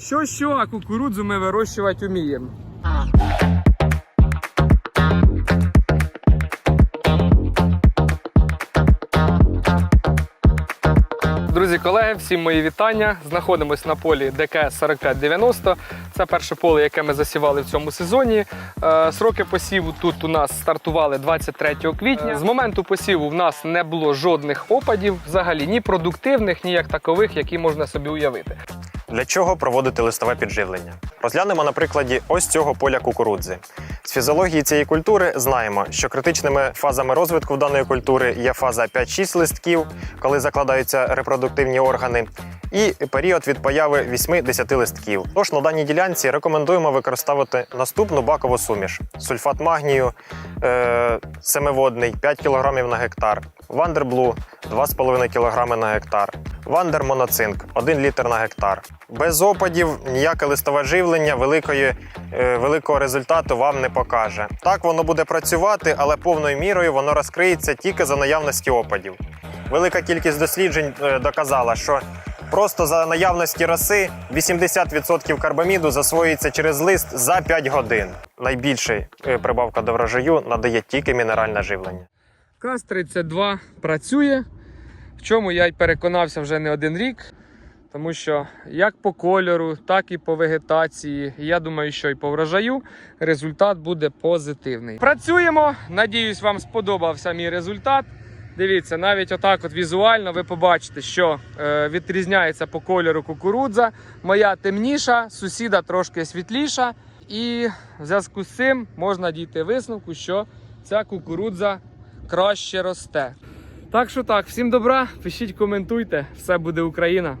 Що що, а кукурудзу ми вирощувати вміємо. Друзі, колеги, всім мої вітання. Знаходимось на полі ДК 4590. Це перше поле, яке ми засівали в цьому сезоні. Е, Сроки посіву тут у нас стартували 23 квітня. З моменту посіву в нас не було жодних опадів, взагалі ні продуктивних, ні як такових, які можна собі уявити. Для чого проводити листове підживлення? Розглянемо на прикладі ось цього поля кукурудзи. З фізіології цієї культури знаємо, що критичними фазами розвитку даної культури є фаза 5-6 листків, коли закладаються репродуктивні органи, і період від появи 8-10 листків. Тож на даній ділянці рекомендуємо використовувати наступну бакову суміш: сульфат магнію е- семиводний 5 кг на гектар, вандерблу 2,5 кг на гектар, вандер моноцинк 1 літр на гектар. Без опадів ніяке листове живлення великої, е, великого результату вам не покаже. Так воно буде працювати, але повною мірою воно розкриється тільки за наявності опадів. Велика кількість досліджень е, доказала, що просто за наявності роси 80% карбаміду засвоюється через лист за 5 годин. Найбільший е, прибавка до врожаю надає тільки мінеральне живлення. КАЗ-32 працює, в чому я й переконався вже не один рік. Тому що як по кольору, так і по вегетації, я думаю, що і по врожаю результат буде позитивний. Працюємо. Надіюсь, вам сподобався мій результат. Дивіться, навіть отак, от візуально, ви побачите, що е, відрізняється по кольору кукурудза. Моя темніша, сусіда трошки світліша. І в зв'язку з цим можна дійти висновку, що ця кукурудза краще росте. Так що так, всім добра, пишіть, коментуйте, все буде Україна.